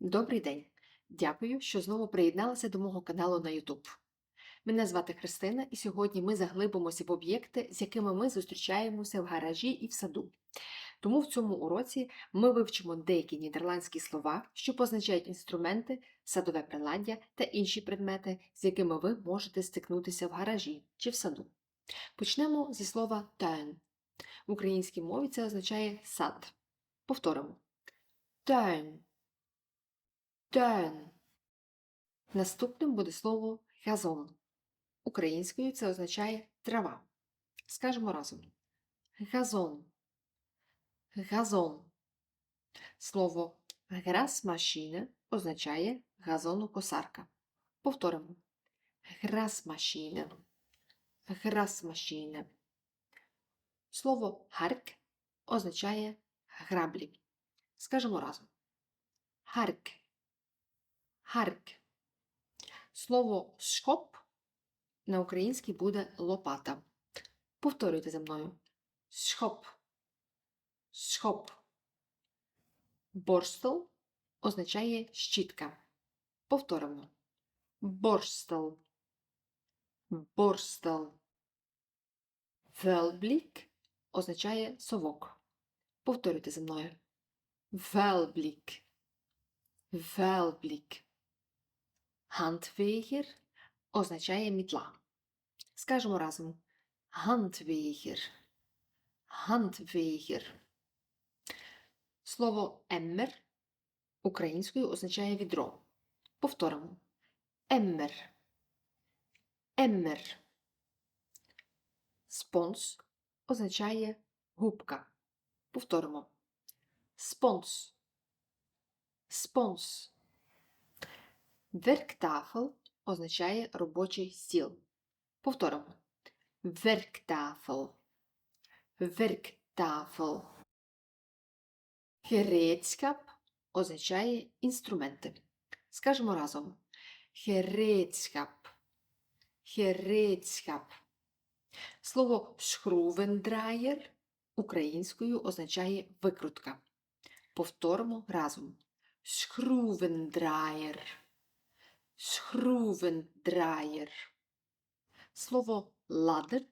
Добрий день! Дякую, що знову приєдналися до мого каналу на YouTube. Мене звати Христина, і сьогодні ми заглибимося в об'єкти, з якими ми зустрічаємося в гаражі і в саду. Тому в цьому уроці ми вивчимо деякі нідерландські слова, що позначають інструменти, садове приладдя та інші предмети, з якими ви можете стикнутися в гаражі чи в саду. Почнемо зі слова tuin. В українській мові це означає сад. Повторимо. Tuin. Tuin. Наступним буде слово газон. Українською це означає трава. Скажемо разом. Газон. Газон. Слово грасмашіне означає газонокосарка. Повторимо. Грасмашіне. Грасмашіне. Слово гарк означає граблі. Скажемо разом. Харк. Харк. Слово шхоп на українській буде лопата. Повторюйте за мною. Шхоп. Шхоп. Борстел означає щітка. Повторимо. Борстел. Борстел. Велблік означає совок. Повторюйте за мною. Велблік. Велблік. Handweger означає мітла. Скажемо разом. Handweger. Handweger. Слово еммер українською означає відро. Повторимо. Еммер. Еммер. Спонс означає губка. Повторимо. Спонс. Спонс. Werktafel означає робочий стіл. Повторимо. Werktafel. Werktafel. Gereedschap означає інструменти. Скажемо разом. Gereedschap. Gereedschap. Слово schroevendraaier українською означає викрутка. Повторимо разом. Schroevendraaier. Schroevendraaier. Слово ладер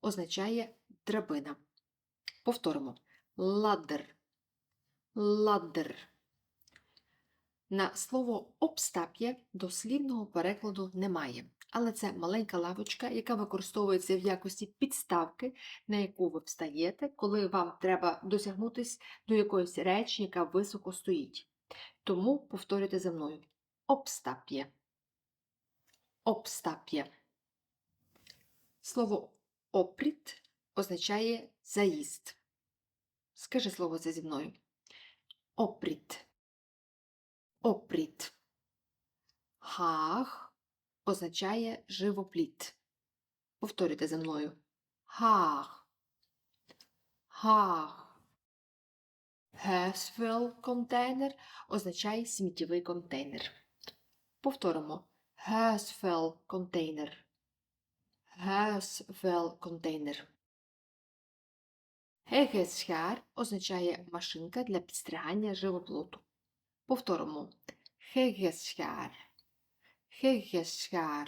означає драбина. Повторимо. Ладер. Ладер. На слово обстап'є дослівного перекладу немає, але це маленька лавочка, яка використовується в якості підставки, на яку ви встаєте, коли вам треба досягнутися до якоїсь речі, яка високо стоїть. Тому повторюйте за мною. Обстап'є. Обстап'є. Слово опріт означає заїзд. Скажи слово це зі мною. Опріт. Опріт. Хааг означає живопліт. Повторюйте за мною. Хааг. Хааг. Huisvuilcontainer означає сміттєвий контейнер. Повторимо. Huisvuilcontainer. Huisvuilcontainer. Гегесchaar означає машинка для підстригання живоплоту. Повторимо. Гегесchaar. Гегесchaar.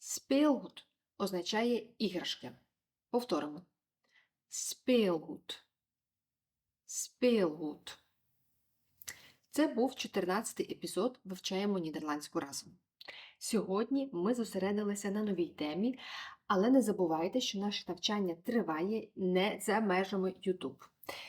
Speelgoed означає іграшки. Повторимо. Speelgoed. Speelgoed. Це був 14-й епізод Вивчаємо нідерландську разом. Сьогодні ми зосередилися на новій темі, але не забувайте, що наше навчання триває не за межами YouTube.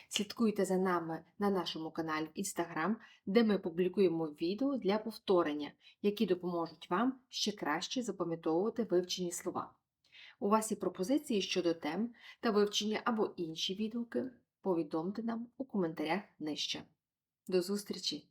Слідкуйте за нами на нашому каналі в Instagram, де ми публікуємо відео для повторення, які допоможуть вам ще краще запам'ятовувати вивчені слова. У вас є пропозиції щодо тем та вивчення або інші відгуки, повідомте нам у коментарях нижче. До зустрічі!